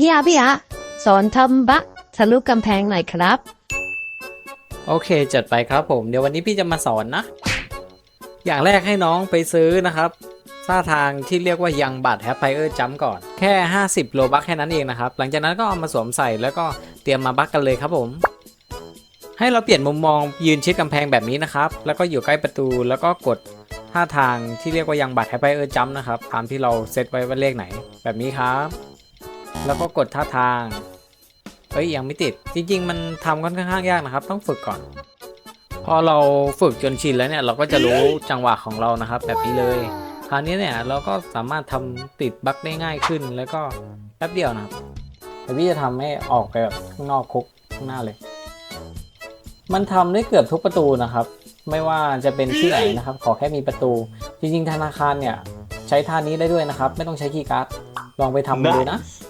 พี่อาพี่อาสอนทำบักทะลุกำแพงหน่อยครับ โอเคจัดไปครับผม เดี๋ยววันนี้พี่จะมาสอนนะ อย่างแรกให้น้องไปซื้อนะครับท่าทางที่เรียกว่ายังบัตรแฮปไพเออร์จัมก่อน แค่ 50 โลบัคแค่นั้นเองนะครับ หลังจากนั้นก็เอามาสวมใส่แล้วก็เตรียมมาบักกันเลยครับผม ให้เราเปลี่ยนมุมมองยืนชิดกำแพงแบบนี้นะครับ แล้วก็อยู่ใกล้ประตูแล้วก็กดท่าทางที่เรียกว่ายังบัตรแฮปไพเออร์จัมนะครับ ตามที่เราเซตไว้ว่าเลขไหน แบบนี้ครับ แล้วก็กดท่าทาง เอ้ยยังไม่ติด จริง ๆ มันทำค่อนข้างยากนะครับ ต้องฝึกก่อน พอเราฝึกจนชินแล้วเนี่ย เราก็จะรู้จังหวะของเรานะครับ แบบนี้เลย คราวนี้เนี่ยเราก็สามารถทำติดบั๊กได้ง่ายขึ้น แล้วก็แป๊บเดียวนะครับแต่พี่จะทำให้ออกไปแบบข้างนอกคุกข้างหน้าเลย มันทำได้เกือบทุกประตูนะครับ ไม่ว่าจะเป็นที่ไหนนะครับ ขอแค่มีประตู จริง ๆ ธนาคารเนี่ยใช้ท่านี้ได้ด้วยนะครับ ไม่ต้องใช้คีย์การ์ดลองไปทำดูนะ Nice